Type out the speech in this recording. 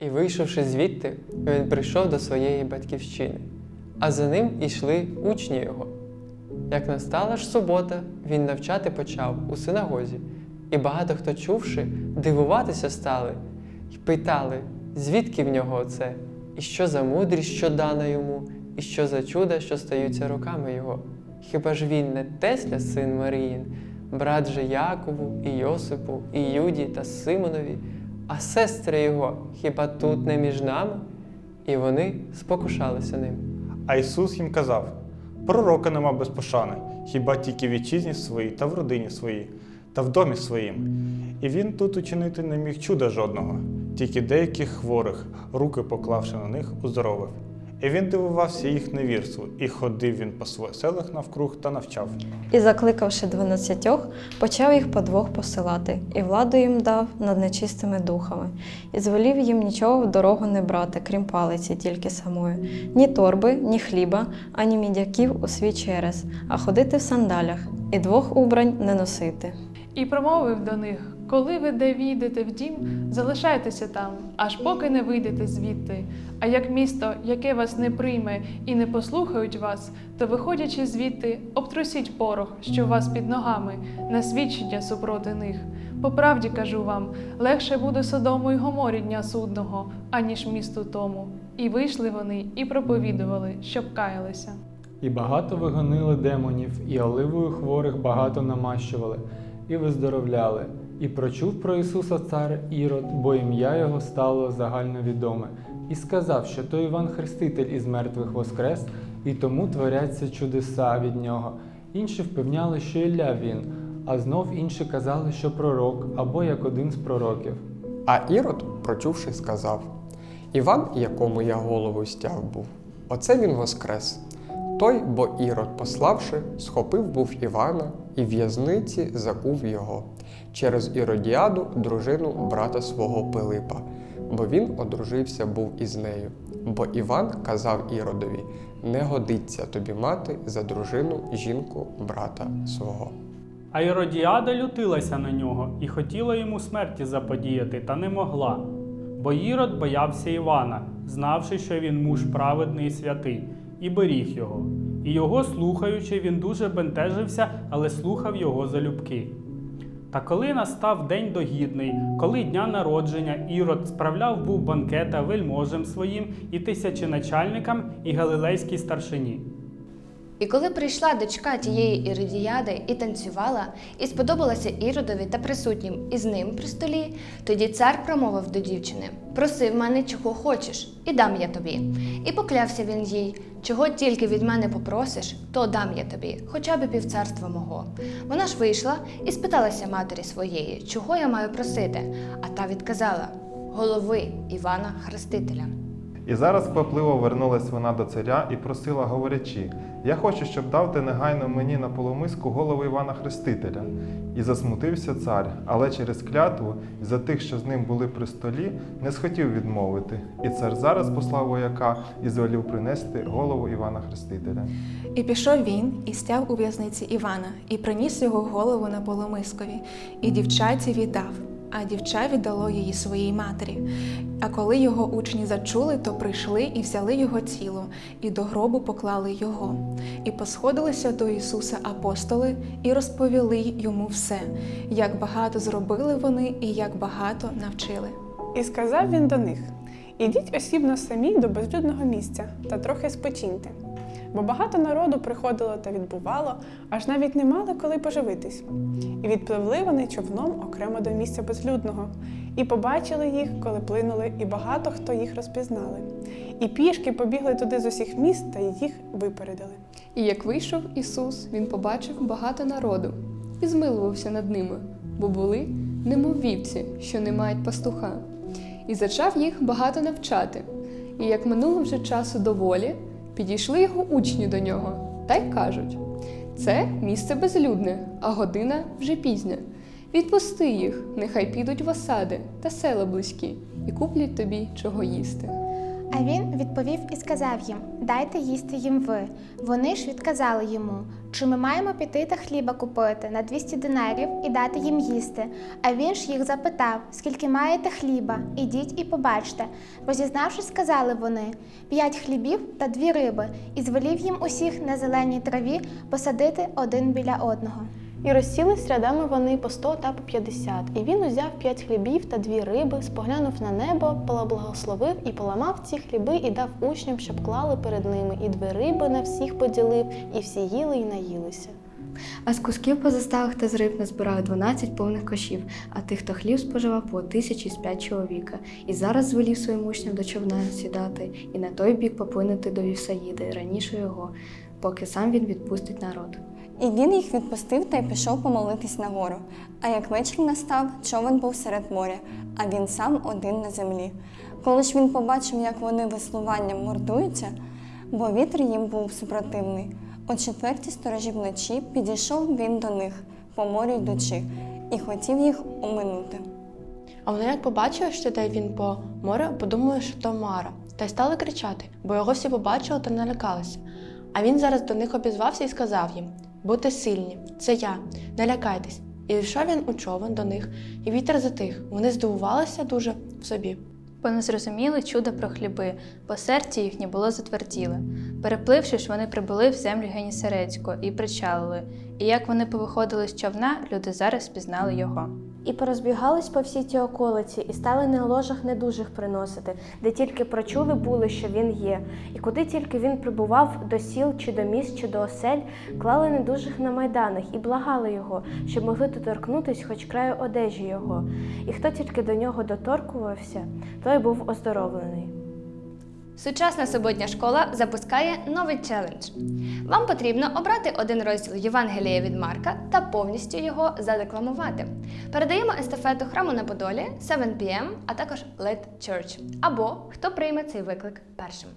І вийшовши звідти, він прийшов до своєї батьківщини, а за ним ішли учні його. Як настала ж субота, він навчати почав у синагозі, і багато хто чувши, дивуватися стали, й питали, звідки в нього оце, і що за мудрість, що дана йому, і що за чуда, що стаються руками його. Хіба ж він не Тесля, син Маріїн, брат же Якову, і Йосипу, і Юді та Симонові, а сестри його хіба тут не між нами? І вони спокушалися ним. А Ісус їм казав: Пророка нема без пошани, хіба тільки в вітчизні своїй та в родині своїй, та в домі своїм. І він тут учинити не міг чуда жодного, тільки деяких хворих, руки поклавши на них, уздоровив. І він дивувався їх невірству, і ходив він по своїх селах навкруг та навчав. І, закликавши дванадцятьох, почав їх по двох посилати, і владу їм дав над нечистими духами, і звелів їм нічого в дорогу не брати, крім палиці тільки самої, ні торби, ні хліба, ані мідяків у свій через, а ходити в сандалях, і двох убрань не носити. І промовив до них: коли ви де війдете в дім, залишайтеся там, аж поки не вийдете звідти. А як місто, яке вас не прийме і не послухають вас, то виходячи звідти, обтрусіть порох, що у вас під ногами, на свідчення супроти них. По правді кажу вам, легше буде Содому й Гоморі дня судного, аніж місту тому. І вийшли вони, і проповідували, щоб каялися. І багато вигонили демонів, і оливою хворих багато намащували, і виздоровляли. І прочув про Ісуса цар Ірод, бо ім'я його стало загальновідоме, і сказав, що то Іван Хреститель із мертвих воскрес, і тому творяться чудеса від нього. Інші впевняли, що Ілля він, а знов інші казали, що пророк або як один з пророків. А Ірод, прочувши, сказав: Іван, якому я голову стяв був, оце він воскрес. Той, бо Ірод, пославши, схопив був Івана і в'язниці закув його через Іродіаду, дружину брата свого Пилипа, бо він одружився був із нею. Бо Іван казав Іродові: не годиться тобі мати за дружину жінку брата свого. А Іродіада лютилася на нього і хотіла йому смерті заподіяти, та не могла. Бо Ірод боявся Івана, знавши, що він муж праведний і святий, і беріг його. І його, слухаючи, він дуже бентежився, але слухав його залюбки. Та коли настав день догідний, коли дня народження Ірод справляв був банкета вельможем своїм і тисяченачальникам, і галилейській старшині. І коли прийшла дочка тієї Іродіяди і танцювала, і сподобалася Іродові та присутнім із ним при столі, тоді цар промовив до дівчини: Проси в мене, чого хочеш, і дам я тобі. І поклявся він їй, чого тільки від мене попросиш, то дам я тобі, хоча б півцарства мого. Вона ж вийшла і спиталася матері своєї, чого я маю просити. А та відказала: голови Івана Хрестителя. І зараз квапливо вернулась вона до царя і просила, говорячи: Я хочу, щоб дав ти негайно мені на полумиску голову Івана Хрестителя. І засмутився цар, але через клятву і за тих, що з ним були при столі, не схотів відмовити. І цар зараз послав вояка і звелів принести голову Івана Хрестителя. І пішов він і стяв у в'язниці Івана, і приніс його голову на полумискові, і дівчаці віддав, а дівча віддало її своїй матері. А коли його учні зачули, то прийшли і взяли його тіло, і до гробу поклали його. І посходилися до Ісуса апостоли і розповіли йому все, як багато зробили вони і як багато навчили. І сказав він до них: Ідіть осібно самі до безлюдного місця та трохи спочиньте. Бо багато народу приходило та відбувало, аж навіть не мали коли поживитись. І відпливли вони човном окремо до місця безлюдного, і побачили їх, коли плинули, і багато хто їх розпізнали. І пішки побігли туди з усіх міст та їх випередили. І як вийшов Ісус, Він побачив багато народу і змилувався над ними, бо були немов вівці, що не мають пастуха, і зачав їх багато навчати. І як минуло вже часу доволі, підійшли його учні до нього та й кажуть: це місце безлюдне, а година вже пізня. Відпусти їх, нехай підуть в осади та села близькі, і куплять тобі чого їсти. А він відповів і сказав їм: Дайте їсти їм ви. Вони ж відказали йому, чи ми маємо піти та хліба купити на 200 динарів і дати їм їсти. А він ж їх запитав, скільки маєте хліба, ідіть і побачте. Розізнавшись, сказали вони п'ять хлібів та дві риби, і звелів їм усіх на зеленій траві посадити один біля одного. І розсілись рядами вони по сто та по п'ятдесят. І він узяв п'ять хлібів та дві риби, споглянув на небо, поблагословив і поламав ці хліби і дав учням, щоб клали перед ними. І дві риби на всіх поділив, і всі їли й наїлися. А з кусків позосталих та з риб назбирали 12 повних кошів, а тих, хто хліб споживав по тисячі з п'ять чоловіка. І зараз звелів своїм учням до човна сідати і на той бік поплинути до Вівсаїди, раніше його, поки сам він відпустить народ. І він їх відпустив та й пішов помолитись на гору. А як вечір настав, човен був серед моря, а він сам один на землі. Коли ж він побачив, як вони веслуванням мордуються, бо вітер їм був супротивний, о четвертій сторожі вночі підійшов він до них, по морю йдучи, і хотів їх оминути. А вони як побачили, що йде він по морю, подумали, що то Мара, та й стали кричати, бо його всі побачили та налякалися. А він зараз до них обізвався і сказав їм: Будьте сильні, це я, не лякайтесь. І йшов він у човен до них, і вітер затих. Вони здивувалися дуже в собі. Бо не зрозуміли чудо про хліби, бо серце їхнє було затверділе. Перепливши ж, вони прибули в землю Генісарецьку і причалили. І як вони повиходили з човна, люди зараз пізнали його. І порозбігались по всій тій околиці, і стали на ложах недужих приносити, де тільки прочули були, що він є. І куди тільки він прибував до сіл, чи до міст, чи до осель, клали недужих на майданах і благали його, щоб могли доторкнутись хоч краю одежі його. І хто тільки до нього доторкувався, той був оздоровлений. Сучасна суботня школа запускає новий челендж. Вам потрібно обрати один розділ Євангелія від Марка та повністю його задекламувати. Передаємо естафету храму на Подолі, 7 PM, а також Let Church. Або хто прийме цей виклик першим.